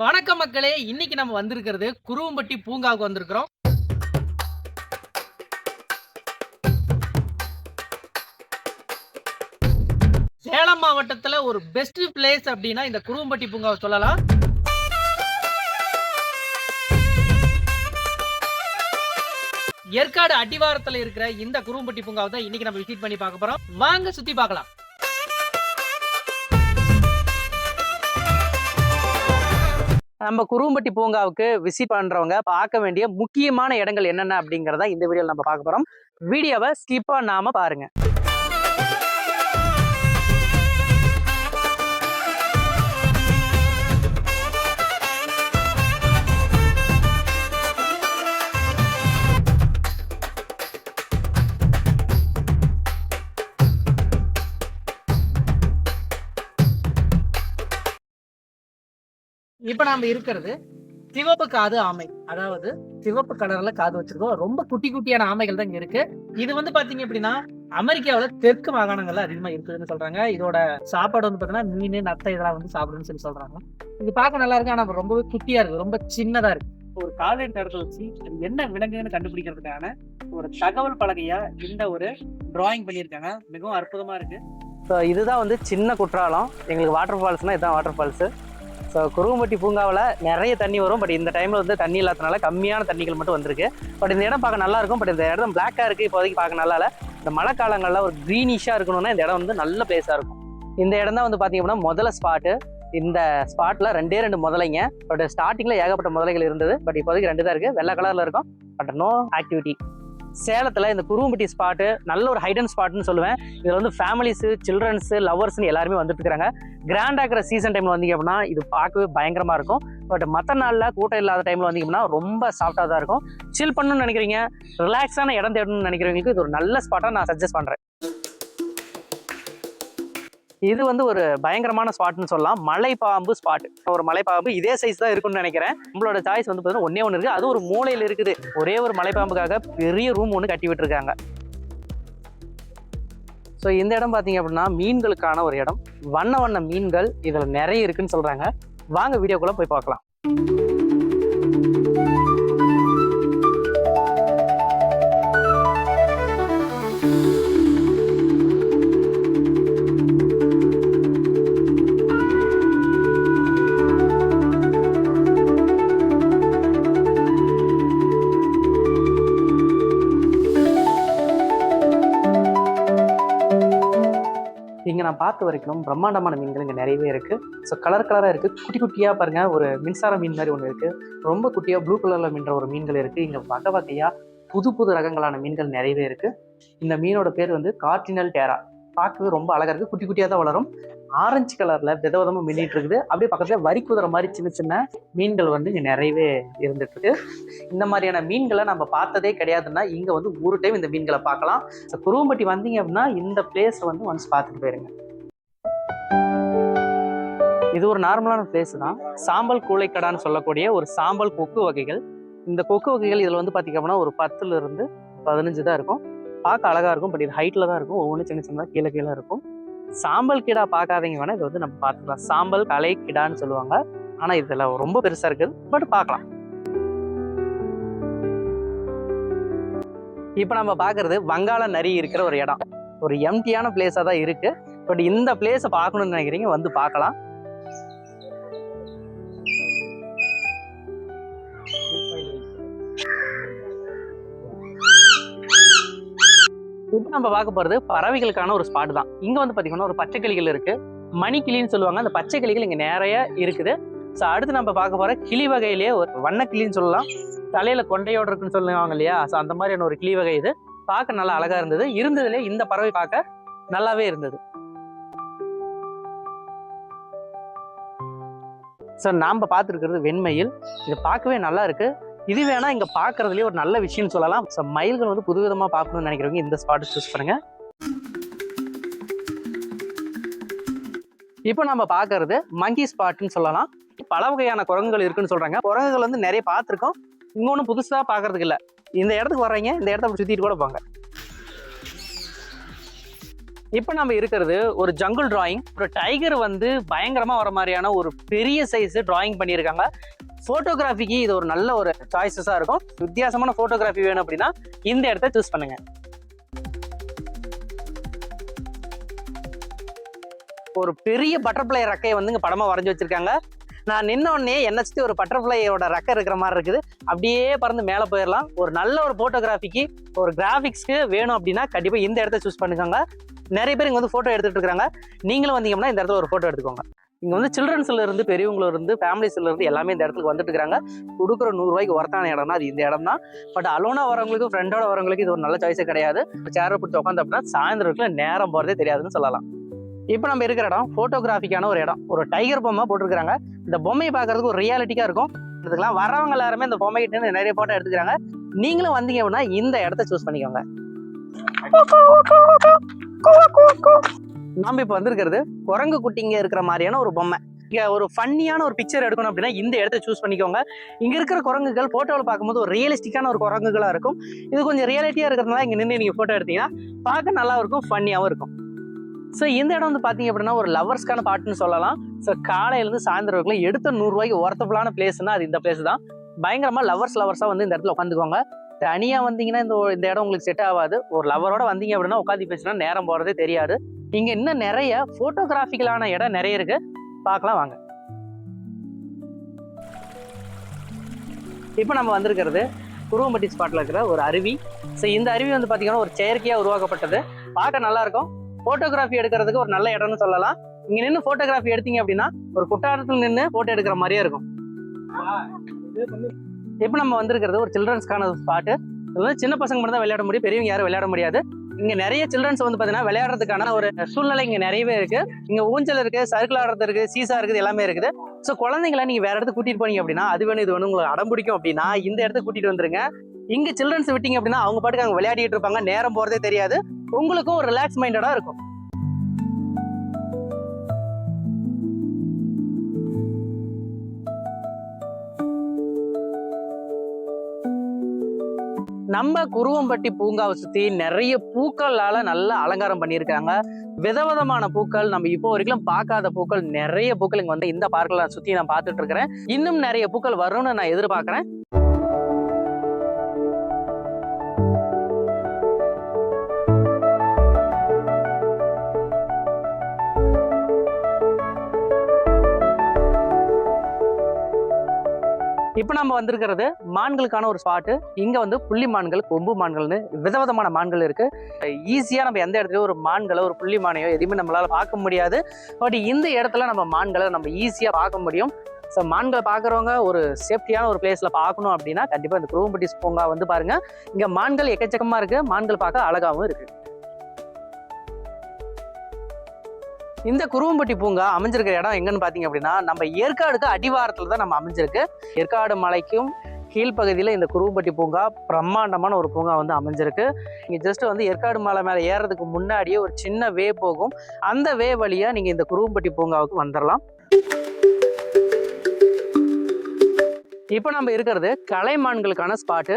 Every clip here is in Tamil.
வணக்கம் மக்களே இன்னைக்கு நம்ம வந்திருக்கிறது குருவம்பட்டி பூங்காவுக்கு வந்திருக்கிறோம். சேலம் மாவட்டத்துல ஒரு பெஸ்ட் பிளேஸ் அப்படின்னா இந்த குருவம்பட்டி பூங்காவை சொல்லலாம். ஏற்காடு அடிவாரத்துல இருக்கிற இந்த குருவம்பட்டி பூங்காவை தான் இன்னைக்கு நம்ம விசிட் பண்ணி பார்க்க போறோம். வாங்க சுத்தி பார்க்கலாம். நம்ம குருவம்பட்டி பூங்காவுக்கு விசிட் பண்றவங்க பார்க்க வேண்டிய முக்கியமான இடங்கள் என்னென்ன அப்படிங்கறத இந்த வீடியோவில் நம்ம பார்க்க போறோம். வீடியோவை ஸ்கிப்பா நாம பாருங்க. இப்ப நாம இருக்கிறது சிவப்பு காது ஆமை. அதாவது சிவப்பு கலர்ல காது வச்சிருக்கோம். ரொம்ப குட்டி குட்டியான ஆமைகள் தான் இங்க இருக்கு. இது வந்து பாத்தீங்க அப்படின்னா அமெரிக்காவில தெற்கு மாகாணங்கள்ல அதிகமா இருக்குதுன்னு சொல்றாங்க. இதோட சாப்பாடு வந்து பாத்தீங்கன்னா மீன் நத்தை இதெல்லாம் வந்து சாப்பிடுன்னு சொல்லி சொல்றாங்க. இது பார்க்க நல்லா இருக்கு. ஆனா ரொம்பவே குட்டியா இருக்கு. ரொம்ப சின்னதா இருக்கு. ஒரு காலை நேரத்தில் வச்சு அது என்ன விலங்குன்னு கண்டுபிடிக்கிறதுக்கான ஒரு தகவல் பலகையா இந்த ஒரு டிராயிங் பண்ணியிருக்காங்க. மிகவும் அற்புதமா இருக்கு. ஸோ இதுதான் வந்து சின்ன குற்றாலம். எங்களுக்கு வாட்டர் ஃபால்ஸ்னா இதுதான் வாட்டர் ஃபால்ஸு ஸோ குருவம்பட்டி பூங்காவில் நிறைய தண்ணி வரும் பட் இந்த டைமில் வந்து தண்ணி இல்லாதனால கம்மியான தண்ணிகள் மட்டும் வந்திருக்கு. பட் இந்த இடம் பார்க்க நல்லா இருக்கும் பட் இந்த இடம் பிளாக்காக இருக்குது இப்போதைக்கு பார்க்க நல்லா இல்லை. இந்த மழை காலங்களில் ஒரு க்ரீனிஷாக இருக்கணும்னா இந்த இடம் வந்து நல்ல பிளேஸாக இருக்கும். இந்த இடம் தான் வந்து பார்த்திங்க அப்படின்னா முதல்ல ஸ்பாட்டு இந்த ஸ்பாட்டில் ரெண்டே ரெண்டு முதலைங்க. பட் ஸ்டார்டிங்கில் ஏகப்பட்ட முதலைகள் இருந்தது பட் இப்போதைக்கு ரெண்டு தான் இருக்குது வெள்ளை கலரில் இருக்கும் பட் நோ ஆக்டிவிட்டி சேலத்தில் இந்த குருவம்பட்டி ஸ்பாட்டு நல்ல ஒரு ஹைடன் ஸ்பாட்னு சொல்லுவேன். இதில் வந்து ஃபேமிலிஸு சில்ட்ரன்ஸு லவர்ஸ்னு எல்லாருமே வந்துட்டு இருக்கிறாங்க கிராண்டாக இருக்கிற சீசன் டைமில் வந்தீங்க அப்படின்னா இது பார்க்கவே பயங்கரமாக இருக்கும். பட் மற்ற நாளில் கூட்டம் இல்லாத டைமில் வந்தீங்க அப்படின்னா ரொம்ப சாஃப்டாக தான் இருக்கும். சில் பண்ணணும்னு நினைக்கிறீங்க ரிலாக்ஸான இடம் தேடணும்னு நினைக்கிறவங்களுக்கு இது ஒரு நல்ல ஸ்பாட்டாக நான் சஜஸ்ட் பண்ணுறேன் இது வந்து ஒரு பயங்கரமான ஸ்பாட்னு சொல்லலாம். மலைப்பாம்பு ஸ்பாட். ஒரு மலைப்பாம்பு இதே சைஸ் தான் இருக்கும்னு நினைக்கிறேன். நம்மளோட சாய்ஸ் வந்து பார்த்தீங்கன்னா ஒன்னே ஒன்று இருக்குது அது ஒரு மூலையில் இருக்குது. ஒரே ஒரு மலைப்பாம்புக்காக பெரிய ரூம் ஒன்று கட்டி விட்டுருக்காங்க. ஸோ இந்த இடம் பார்த்தீங்க அப்படின்னா மீன்களுக்கான ஒரு இடம். வண்ண வண்ண மீன்கள் இதில் நிறைய இருக்குன்னு சொல்கிறாங்க வாங்க வீடியோக்குள்ளே போய் பார்க்கலாம். இங்கே நான் பார்த்த வரைக்கும் பிரம்மாண்டமான மீன்கள் இங்கே நிறையவே இருக்குது ஸோ கலர் கலராக இருக்குது குட்டி குட்டியாக பாருங்கள் ஒரு மின்சார மீன் மாதிரி ஒன்று இருக்குது ரொம்ப குட்டியாக ப்ளூ கலரில் மீன்ற ஒரு மீன்கள் இருக்குது இங்கே வகை வகையாக புது புது ரகங்களான மீன்கள் நிறையவே இருக்குது இந்த மீனோட பேர் வந்து கார்டினல் டேரா பார்க்கவே ரொம்ப அழகாக இருக்குது குட்டி குட்டியாக தான் வளரும். ஆரஞ்சு கலரில் விதவிதமா மின்னிட்டு இருக்குது. அப்படியே பக்கத்துல வரி குதிரை மாதிரி சின்ன சின்ன மீன்கள் வந்து இங்கே நிறையவே இருந்துட்டு இருக்கு. இந்த மாதிரியான மீன்களை நம்ம பார்த்ததே கிடையாதுன்னா இங்கே வந்து ஒரு டைம் இந்த மீன்களை பார்க்கலாம். குருவம்பட்டி வந்தீங்க அப்படின்னா இந்த பிளேஸ் வந்து ஒன்ஸ் பார்த்துட்டு போயிருங்க. இது ஒரு நார்மலான பிளேஸ் தான். சாம்பல் கூளைக்கடான்னு சொல்லக்கூடிய ஒரு சாம்பல் கொக்கு வகைகள். இந்த கொக்கு வகைகள் இதில் வந்து பார்த்தீங்க அப்படின்னா ஒரு பத்துல இருந்து பதினஞ்சு தான் இருக்கும். பார்க்க அழகாக இருக்கும் பட் இது ஹைட்டில் தான் இருக்கும். ஒவ்வொன்றும் சின்ன சின்னதாக கீழே கீழே இருக்கும். சாம்பல் கிடா பார்க்காதீங்க வேணா இது வந்து நம்ம பார்த்துக்கலாம். சாம்பல் கலை கிடான்னு சொல்லுவாங்க. ஆனா இதுல ரொம்ப பெருசா இருக்குது. பட் பார்க்கலாம். இப்போ நம்ம பார்க்கறது வங்காள நரி இருக்கிற ஒரு இடம். ஒரு எம்டியான பிளேஸாக தான் இருக்கு. பட் இந்த பிளேஸை பார்க்கணும்னு நினைக்கிறீங்க வந்து பார்க்கலாம். இப்போ நம்ம பார்க்க போகிறது பறவைகளுக்கான ஒரு ஸ்பாட் தான். இங்கே வந்து பார்த்தீங்கன்னா ஒரு பச்சை கிளிகள் இருக்குது மணிக்கிளின்னு சொல்லுவாங்க. அந்த பச்சை கிளிகள் இங்கே நிறைய இருக்குது. ஸோ அடுத்து நம்ம பார்க்க போகிற கிளி வகையிலேயே ஒரு வண்ண கிளின்னு சொல்லலாம். தலையில் கொண்டையோடு இருக்குன்னு சொல்லுவாங்க இல்லையா? ஸோ அந்த மாதிரியான ஒரு கிளி வகை இது. பார்க்க நல்லா அழகாக இருந்தது. இருந்ததுலேயே இந்த பறவை பார்க்க நல்லாவே இருந்தது. ஸோ நாம் பார்த்துருக்கிறது வெண்மயில். இது பார்க்கவே நல்லா இருக்குது இது வேணா இங்க பாக்குறதுலயே ஒரு நல்ல விஷயம்னு சொல்லலாம். ஸோ மயில்கள் வந்து புதுவிதமா பார்க்கணும்னு நினைக்கிறவங்க இந்த ஸ்பாட்டை சூஸ் பண்ணுங்க. இப்போ நம்ம பார்க்கறது மங்கி ஸ்பாட்னு சொல்லலாம். பல வகையான குரங்குகள் இருக்குன்னு சொல்றாங்க. குரங்குகள் வந்து நிறைய பார்த்துருக்கோம். ஒன்றும் புதுசாக பார்க்கறதுக்கு இல்லை இந்த இடத்துக்கு வர்றீங்க இந்த இடத்த அப்படி சுற்றிட்டு கூட போங்க. இப்போ நம்ம இருக்கிறது ஒரு ஜங்குள் டிராயிங் ஒரு டைகர் வந்து பயங்கரமா வர மாதிரியான ஒரு பெரிய சைஸ் டிராயிங் பண்ணியிருக்காங்க. ஃபோட்டோகிராஃபிக்கு இது ஒரு நல்ல ஒரு சாய்ஸஸாக இருக்கும். வித்தியாசமான ஃபோட்டோகிராஃபி வேணும் அப்படின்னா இந்த இடத்த சூஸ் பண்ணுங்க. ஒரு பெரிய பட்டர்ஃப்ளை ரெக்கையை வந்து இங்க படமா வரைஞ்சி வச்சிருக்காங்க. நான் நின்ன உடனே என்ன சுத்தி ஒரு பட்டர்ஃப்ளையோட ரெக்கை இருக்கிற மாதிரி இருக்குது. அப்படியே பறந்து மேலே போயிடலாம். ஒரு நல்ல ஒரு ஃபோட்டோகிராஃபிக்கு ஒரு கிராஃபிக்ஸ்க்கு வேணும் அப்படின்னா கண்டிப்பாக இந்த இடத்த சூஸ் பண்ணிக்கோங்க. நிறைய பேர் இங்கே வந்து ஃபோட்டோ எடுத்துட்டு இருக்காங்க. நீங்களும் வந்தீங்கன்னா இந்த இடத்துல ஒரு ஃபோட்டோ எடுத்துக்கோங்க. இங்கே வந்து சில்ட்ரன்ஸ்ல இருந்து பெரியவங்கள இருந்து ஃபேமிலிஸ்ல இருந்து எல்லாமே இந்த இடத்துக்கு வந்துட்டு இருக்காங்க. கொடுக்குற நூறுரூவாய்க்கு ஒர்த்தான இடம்னா அது இந்த இடம் தான். பட் அலோனா வரவங்களுக்கு ஃப்ரெண்டோட வரவங்களுக்கு இது ஒரு நல்ல சாய்ஸே கிடையாது. சேரை பிடிச்சி உட்காந்து அப்படின்னா சாயந்தரத்துல நேரம் போகிறதே தெரியாதுன்னு சொல்லலாம். இப்போ நம்ம இருக்கிற இடம் ஃபோட்டோகிராஃபிக்கான ஒரு இடம். ஒரு டைகர் பொம்மை போட்டிருக்காங்க இந்த பொம்மையை பார்க்கறதுக்கு ஒரு ரியாலிட்டிக்காக இருக்கும். இதுக்கெல்லாம் வரவங்க எல்லாருமே இந்த பொம்மை கிட்ட இருந்து நிறைய ஃபோட்டோ எடுத்துக்கிறாங்க. நீங்களும் வந்தீங்க அப்படின்னா இந்த இடத்த சூஸ் பண்ணிக்கோங்க. நாம் இப்போ வந்திருக்கிறது குரங்கு குட்டிங்க இருக்கிற மாதிரியான ஒரு பொம்மை. இங்க ஒரு ஃபன்னியான ஒரு பிக்சர் எடுக்கணும் அப்படின்னா இந்த இடத்த சூஸ் பண்ணிக்கோங்க. இங்க இருக்கிற குரங்குகள் ஃபோட்டோவில் பார்க்கும்போது ஒரு ரியலிஸ்டிக்கான ஒரு குரங்குகளா இருக்கும். இது கொஞ்சம் ரியாலிட்டியா இருக்கிறதுனால இங்க நின்று நீங்க போட்டோ எடுத்தீங்கன்னா பார்க்க நல்லா இருக்கும் ஃபன்னியாவும் இருக்கும். ஸோ இந்த இடம் வந்து பார்த்தீங்க அப்படின்னா ஒரு லவர்ஸ்க்கான பாட்டுன்னு சொல்லலாம். ஸோ காலையிலேருந்து சாயந்தரம் வரைக்கும் எடுத்த நூறுரூவாய்க்கு ஒர்த்தபுளான பிளேஸ்னா அது இந்த பிளேஸ் தான். பயங்கரமாக லவர்ஸ் லவர்ஸாக வந்து இந்த இடத்துல உட்காந்துக்கோங்க தனியாக வந்தீங்கன்னா இந்த இந்த இடம் உங்களுக்கு செட் ஆகாது. ஒரு லவரோட வந்தீங்க அப்படின்னா உட்காந்து பேசினா நேரம் போகிறதே தெரியாது. இங்கே இன்னும் நிறைய ஃபோட்டோகிராஃபிக்கலான இடம் நிறைய இருக்கு. பார்க்கலாம் வாங்க. இப்போ நம்ம வந்திருக்கிறது குருவம்பட்டி ஸ்பாட்டில் இருக்கிற ஒரு அருவி. ஸோ இந்த அருவி வந்து பார்த்தீங்கன்னா ஒரு செயற்கையாக உருவாக்கப்பட்டது. பார்க்க நல்லா இருக்கும். ஃபோட்டோகிராஃபி எடுக்கிறதுக்கு ஒரு நல்ல இடம்னு சொல்லலாம். இங்கே நின்று ஃபோட்டோகிராஃபி எடுத்தீங்க அப்படின்னா ஒரு குட்டாரத்தில் நின்று ஃபோட்டோ எடுக்கிற மாதிரியே இருக்கும். இப்போ நம்ம வந்திருக்கிறது ஒரு சில்ட்ரன்ஸ்க்கான ஸ்பாட்டு இது வந்து சின்ன பசங்க மட்டும் தான் விளையாட முடியும் பெரியவங்க யாரும் விளையாட முடியாது. இங்க நிறைய சில்ட்ரன்ஸ் வந்து பாத்தீங்கன்னா விளையாடுறதுக்கான ஒரு சூழ்நிலை இங்க நிறையவே இருக்கு. இங்க ஊஞ்சல் இருக்கு சர்க்கிள் ஆடுறது இருக்கு சீசா இருக்குது எல்லாமே இருக்குது. ஸோ குழந்தைங்களை நீங்க வேற இடத்துக்கு கூட்டிட்டு போனீங்க அப்படின்னா அது வேணும் இது வேணும் உங்களுக்கு அடம் பிடிக்கும் அப்படின்னா இந்த இடத்துக்கு கூட்டிட்டு வந்துருங்க. இங்க சில்ட்ரன்ஸ் விட்டீங்க அப்படின்னா அவங்க பாட்டுக்கு அங்க விளையாடிட்டு இருப்பாங்க. நேரம் போறதே தெரியாது. உங்களுக்கும் ஒரு ரிலாக்ஸ் மைண்டடா இருக்கும். நம்ம குருவம்பட்டி பூங்காவை சுத்தி நிறைய பூக்களால நல்லா அலங்காரம் பண்ணியிருக்காங்க. விதவிதமான பூக்கள் நம்ம இப்போ வரைக்கும் பார்க்காத பூக்கள் நிறைய பூக்கள் இங்க வந்து இந்த பார்க்கல சுத்தி நான் பார்த்துட்டு இருக்கிறேன். இன்னும் நிறைய பூக்கள் வரும்னு நான் எதிர்பார்க்கிறேன். இப்போ நம்ம வந்திருக்கிறது மான்களுக்கான ஒரு ஸ்பாட்டு இங்கே வந்து புள்ளி மான்கள் கொம்பு மான்கள்னு விதவிதமான மான்கள் இருக்குது ஈஸியாக நம்ம எந்த இடத்துலையும் ஒரு மான்களோ ஒரு புள்ளி மானையோ எதுவுமே நம்மளால பார்க்க முடியாது. பட் இந்த இடத்துல நம்ம மான்களை நம்ம ஈஸியாக பார்க்க முடியும். ஸோ மான்களை பார்க்குறவங்க ஒரு சேஃப்டியான ஒரு பிளேஸில் பார்க்கணும் அப்படின்னா கண்டிப்பாக இந்த குருவம்பட்டி பூங்கா வந்து பாருங்கள் இங்கே மான்கள் எக்கச்சக்கமாக இருக்குது மான்கள் பார்க்க அழகாகவும் இருக்குது இந்த குருவம்பட்டி பூங்கா அமைஞ்சிருக்கிற இடம் எங்கன்னு பார்த்தீங்க அப்படின்னா நம்ம ஏற்காடுக்கு அடிவாரத்தில் தான் நம்ம அமைஞ்சிருக்கு. ஏற்காடு மலைக்கும் கீழ்ப்பகுதியில் இந்த குருவம்பட்டி பூங்கா பிரம்மாண்டமான ஒரு பூங்கா வந்து அமைஞ்சிருக்கு. இங்கே ஜஸ்ட் வந்து ஏற்காடு மலை மேலே ஏறதுக்கு முன்னாடியே ஒரு சின்ன வே போகும். அந்த வே வழியாக நீங்கள் இந்த குருவம்பட்டி பூங்காவுக்கு வந்துடலாம் இப்போ நம்ம இருக்கிறது கலைமான்களுக்கான ஸ்பாட்டு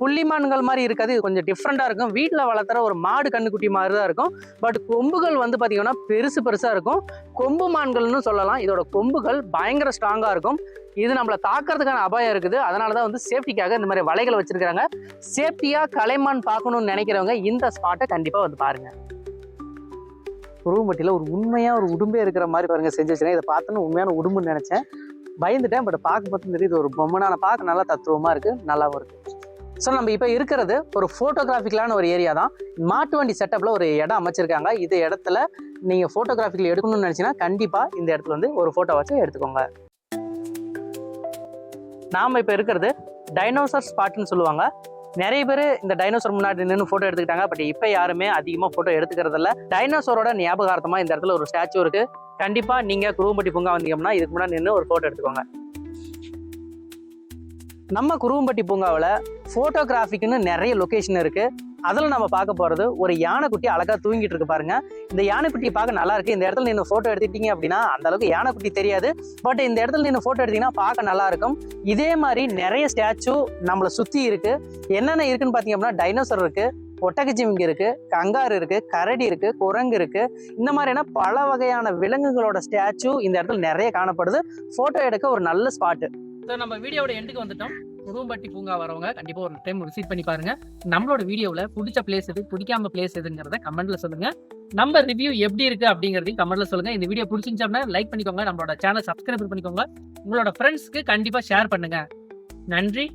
புள்ளிமான்கள் மாதிரி இருக்காது. இது கொஞ்சம் டிஃப்ரெண்ட்டாக இருக்கும். வீட்டில் வளர்த்துற ஒரு மாடு கண்ணுக்குட்டி மாதிரி தான் இருக்கும். பட் கொம்புகள் வந்து பார்த்தீங்கன்னா பெருசு பெருசாக இருக்கும். கொம்பு மான்கள்னு சொல்லலாம். இதோட கொம்புகள் பயங்கர ஸ்ட்ராங்காக இருக்கும். இது நம்மளை தாக்கிறதுக்கான அபாயம் இருக்குது. அதனால தான் வந்து சேஃப்டிக்காக இந்த மாதிரி வலைகளை வச்சிருக்காங்க சேஃப்டியாக கலைமான் பார்க்கணும்னு நினைக்கிறவங்க இந்த ஸ்பாட்டை கண்டிப்பாக வந்து பாருங்கள் குருவம்பட்டியில் ஒரு உண்மையாக ஒரு உடும்பே இருக்கிற மாதிரி பாருங்க செஞ்சு வச்சுருக்கேன். இதை பார்த்தோன்னு உண்மையான உடும்புன்னு நினச்சேன். பயந்துட்டேன். பட் பார்க்க பார்த்து தெரியுது. ஒரு பொம்மை நான் பார்க்க நல்லா தத்துவமாக இருக்குது நல்லாவும் இருக்குது ஸோ நம்ம இப்போ இருக்கிறது ஒரு ஃபோட்டோகிராஃபிக்கலான ஒரு ஏரியா தான். மாட்டு வண்டி செட்டப்பில் ஒரு இடம் அமைச்சிருக்காங்க. இது இடத்துல நீங்கள் ஃபோட்டோகிராஃபிக்கில் எடுக்கணும்னு நினச்சிங்கன்னா கண்டிப்பாக இந்த இடத்துல வந்து ஒரு ஃபோட்டோ வச்சு எடுத்துக்கோங்க. நாம் இப்போ இருக்கிறது டைனோசர் ஸ்பாட்னு சொல்லுவாங்க. நிறைய பேர் இந்த டைனோசர் முன்னாடி நின்று ஃபோட்டோ எடுத்துக்கிட்டாங்க. பட் இப்போ யாருமே அதிகமாக ஃபோட்டோ எடுத்துக்கிறதில்ல டைனோசரோட ஞாபகார்த்தமாக இந்த இடத்துல ஒரு ஸ்டாச்சு இருக்குது கண்டிப்பாக நீங்கள் குருவம்பட்டி பூங்கா வந்தீங்கன்னா இதுக்கு முன்னாடி நின்று ஒரு ஃபோட்டோ எடுத்துக்கோங்க. நம்ம குருவம்பட்டி பூங்காவில் ஃபோட்டோகிராஃபிக்குன்னு நிறைய லொக்கேஷன் இருக்குது அதில் நம்ம பார்க்க போகிறது ஒரு யானைக்குட்டி அழகாக தூங்கிட்டு இருக்கு பாருங்க. இந்த யானைக்குட்டி பார்க்க நல்லா இருக்குது இந்த இடத்துல நின்று ஃபோட்டோ எடுத்துட்டீங்க அப்படின்னா அந்த அளவுக்கு யானைக்குட்டி தெரியாது. பட் இந்த இடத்துல நின்று ஃபோட்டோ எடுத்தீங்கன்னா பார்க்க நல்லா இருக்கும். இதே மாதிரி நிறைய ஸ்டாச்சு நம்மளை சுற்றி இருக்குது என்னென்ன இருக்குன்னு பார்த்தீங்க அப்படின்னா டைனோசர் இருக்குது ஒட்டகச்சிவிங்கி இருக்கு கங்காரு இருக்கு கரடி இருக்கு குரங்கு இருக்கு. இந்த மாதிரியான பல வகையான விலங்குகளோட ஸ்டாச்சு இந்த இடத்துல நிறைய காணப்படுது. போட்டோ எடுக்க ஒரு நல்ல ஸ்பாட்டு ஸோ நம்ம வீடியோட எண்டுக்கு வந்துட்டோம். குருவம்பட்டி பூங்கா வரவங்க கண்டிப்பாக ஒரு டைம் விசிட் பண்ணி பாருங்க. நம்மளோட வீடியோவில் பிடிச்ச பிளேஸ் எது பிடிக்காம பிளேஸ் எதுங்கிறத கமெண்ட்ல சொல்லுங்க. நம்ம ரிவ்யூ எப்படி இருக்கு அப்படிங்கறதையும் கமெண்ட்ல சொல்லுங்க. இந்த வீடியோ பிடிச்சிருந்துச்சா லைக் பண்ணிக்கோங்க. நம்மளோட சேனல் சப்ஸ்கிரைப் பண்ணிக்கோங்க. உங்களோட ஃப்ரெண்ட்ஸ்க்கு கண்டிப்பாக ஷேர் பண்ணுங்க. நன்றி.